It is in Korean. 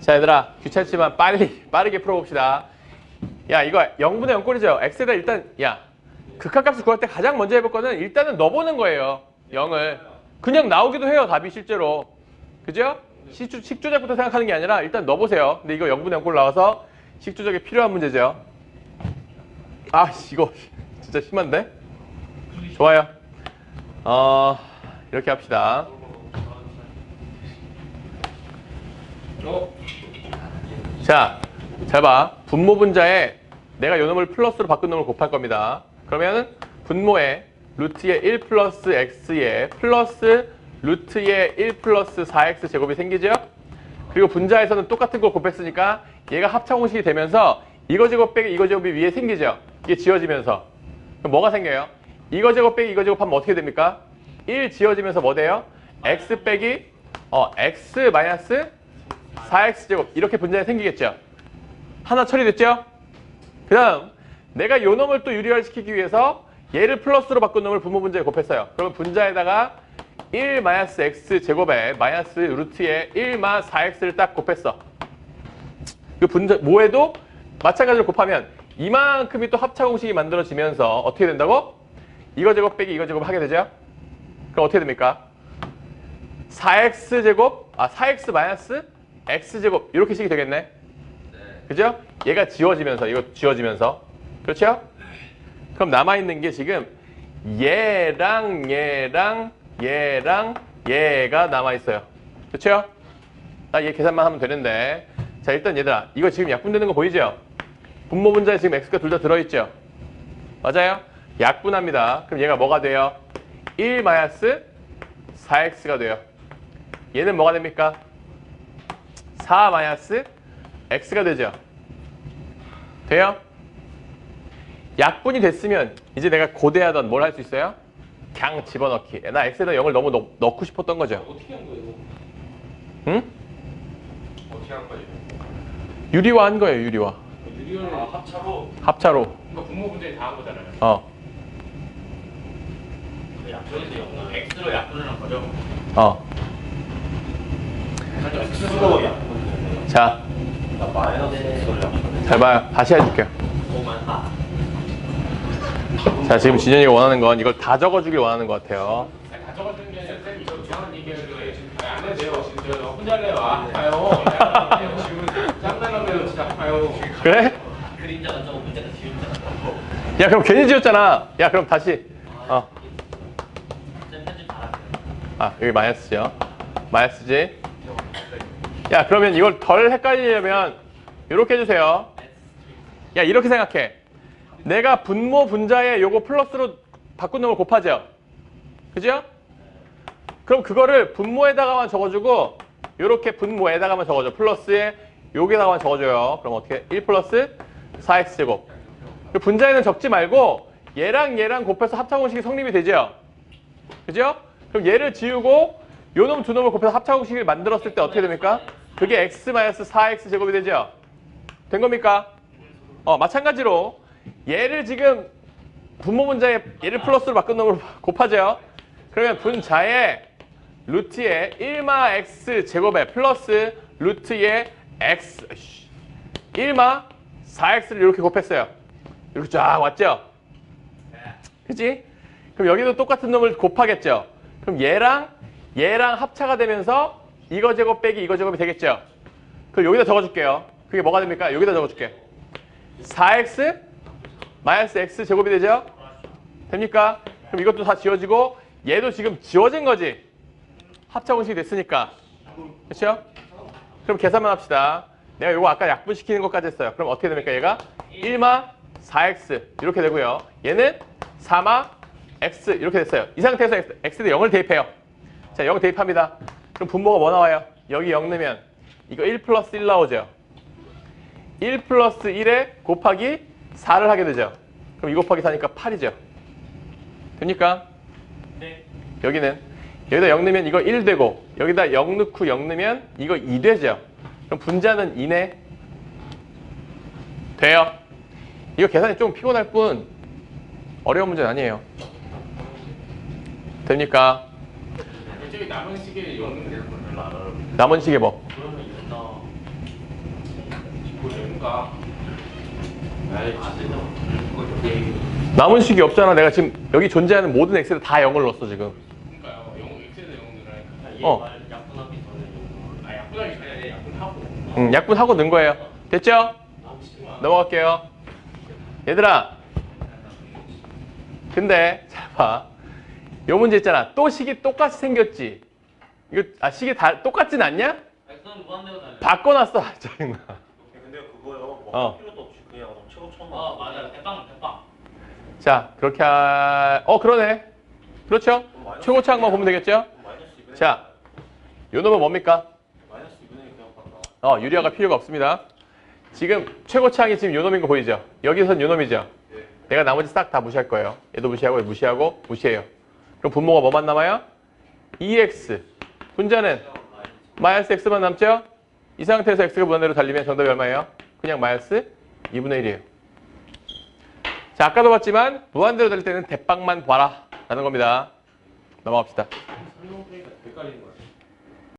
자 얘들아 귀찮지만 빨리 빠르게 풀어봅시다. 야 이거 0분의 0 꼴이죠? X에다 일단 야 극한값을 구할 때 가장 먼저 해볼 거는 일단은 넣어보는 거예요 0을. 그냥 나오기도 해요 답이 실제로. 그죠? 식조, 식조작부터 생각하는 게 아니라 일단 넣어보세요. 근데 이거 0분의 0 꼴 나와서 식조작이 필요한 문제죠. 아 이거 진짜 심한데? 좋아요. 어 이렇게 합시다 자, 잘 봐. 분모 분자에 내가 요 놈을 플러스로 바꾼 놈을 곱할 겁니다. 그러면은 분모에 루트의 1 플러스 x에 플러스 루트의 1 플러스 4x 제곱이 생기죠? 그리고 분자에서는 똑같은 걸 곱했으니까 얘가 합차 공식이 되면서 이거 제곱 빼기 이거 제곱이 위에 생기죠? 이게 지워지면서. 그럼 뭐가 생겨요? 이거 제곱 빼기 이거 제곱 하면 어떻게 됩니까? 1 지워지면서 뭐 돼요? x 빼기 어 x 마이너스 4x 제곱 이렇게 분자에 생기겠죠. 하나 처리됐죠? 그 다음 내가 요 놈을 또 유리화시키기 위해서 얘를 플러스로 바꾼 놈을 분모 분자에 곱했어요. 그러면 분자에다가 1 마이너스 x 제곱에 마이너스 루트에 1마 4x를 딱 곱했어. 그 분자 뭐에도 마찬가지로 곱하면 이만큼이 또 합차 공식이 만들어지면서 어떻게 된다고? 이거 제곱 빼기 이거 제곱 하게 되죠? 그럼 어떻게 됩니까? 4x 제곱 아 4x 마이너스 x 제곱 이렇게 식이 되겠네. 그죠? 얘가 지워지면서 이거 지워지면서 그렇죠? 그럼 남아 있는 게 지금 얘랑 얘랑 얘랑 얘가 남아 있어요. 그렇죠? 나얘 계산만 하면 되는데 자 일단 얘들아 이거 지금 약분되는 거 보이죠? 분모 분자에 지금 x가 둘 다 들어있죠? 맞아요? 약분합니다. 그럼 얘가 뭐가 돼요? 1 마이너스 4x가 돼요. 얘는 뭐가 됩니까? 4 마이너스 x가 되죠. 돼요? 약분이 됐으면 이제 내가 고대하던 뭘 할 수 있어요? 그냥 집어넣기. 나 x에다 0을 너무 넣, 넣고 싶었던 거죠. 어떻게 한 거예요? 응? 어떻게 한 거예요? 유리화 한 거예요, 유리화. 유리를 아, 합차로 합차로. 이거 분모 분자에 다한 거잖아요. 어, 약분인데요. X로 약분을 한 거죠. 어. X로 약분. 자. 잘 봐요. 다시 해줄게요. 자, 지금 진현이가 원하는 건 이걸 다 적어주길 원하는 것 같아요. 다 적어주는 게 아니라 쌤 이거 이상한 얘기해요. 안 해도 진짜 저 혼자 할래요. 아, 가요. 지금 짱나가면 진짜 가요. 그래? 그림자가 저거 문제가 지운자. 야, 그럼 괜히 지었잖아. 야, 그럼 다시. 어. 아, 여기 마이너스죠. 마이너스지. 야, 그러면 이걸 덜 헷갈리려면 이렇게 해주세요. 야, 이렇게 생각해. 내가 분모 분자에 요거 플러스로 바꾼 놈을 곱하죠. 그죠? 그럼 그거를 분모에다가만 적어주고 요렇게 분모에다가만 적어줘. 플러스에 여기다가만 적어줘요. 그럼 어떻게? 1 플러스 4x 제곱. 그 분자에는 적지 말고 얘랑 얘랑 곱해서 합차 공식이 성립이 되죠. 그죠? 그럼 얘를 지우고 요놈 두 놈을 곱해서 합차 공식을 만들었을 때 어떻게 됩니까? 그게 x 4x 제곱이 되죠? 된 겁니까? 어, 마찬가지로 얘를 지금 분모 분자에 얘를 플러스로 바꾼 놈으로 곱하죠? 그러면 분자에 루트에 1마 x 제곱에 플러스 루트에 x 1마 4x를 이렇게 곱했어요. 이렇게 쫙 왔죠? 그지? 그럼 여기도 똑같은 놈을 곱하겠죠? 그럼 얘랑 얘랑 합차가 되면서 이거 제곱 빼기 이거 제곱이 되겠죠? 그럼 여기다 적어줄게요. 그게 뭐가 됩니까? 여기다 적어줄게. 4x 마이너스 x 제곱이 되죠? 됩니까? 그럼 이것도 다 지워지고 얘도 지금 지워진 거지. 합차 공식이 됐으니까. 그렇죠? 그럼 계산만 합시다. 내가 이거 아까 약분시키는 것까지 했어요. 그럼 어떻게 됩니까? 얘가 1마 4x 이렇게 되고요. 얘는 4마 x 이렇게 됐어요. 이 상태에서 x, x에 0을 대입해요. 자, 0 대입합니다. 그럼 분모가 뭐 나와요? 여기 0 넣으면 이거 1 플러스 1 나오죠. 1 플러스 1에 곱하기 4를 하게 되죠. 그럼 2 곱하기 4니까 8이죠. 됩니까? 네. 여기는 여기다 0 넣으면 이거 1 되고 여기다 0 넣고 0 넣으면 이거 2 되죠. 그럼 분자는 2네. 돼요. 이거 계산이 좀 피곤할 뿐 어려운 문제는 아니에요. 됩니까? 저기 남은 시계 여는 게 별로 안 어려워. 남은 식에 뭐? 그러면. 아이, 남은 식이 없잖아. 내가 지금 여기 존재하는 모든 x를 다 0을 넣었어 지금. 그러니까요. 영. 얘 어. 말 약분하기 전에 아, 약분하기 전에 약분하고. 응, 약분하고 넣은 거예요. 됐죠? 넘어갈게요. 얘들아. 근데 잘 봐. 요 문제 있잖아. 또 식이 똑같이 생겼지. 이거 아 식이 다 똑같진 않냐? X는 무한대로 달려. 바꿔놨어. 짜증나. 근데 그거요. 뭐 어. 할 필요도 없이 그냥 최고 처음 아 맞아 대빵 대빵. 자 그렇게 하... 어 그러네. 그렇죠? 최고차항만 보면 되겠죠? 마이너스 2분의 자, 요 놈은 뭡니까? 마이너스 2분의 그냥 봤다. 어, 유리화가 필요가 없습니다. 지금 최고차항이 지금 요 놈인 거 보이죠? 여기선 요 놈이죠? 내가 나머지 싹 다 무시할 거예요. 얘도 무시하고 얘 무시하고 무시해요. 그럼 분모가 뭐만 남아요? 2x. 분자는 마이너스 x만 남죠? 이 상태에서 x가 무한대로 달리면 정답이 얼마예요? 그냥 마이너스 2분의 1이에요. 자, 아까도 봤지만 무한대로 달릴 때는 대빵만 봐라 라는 겁니다. 넘어갑시다. 설명드리니까 헷갈리는 거야.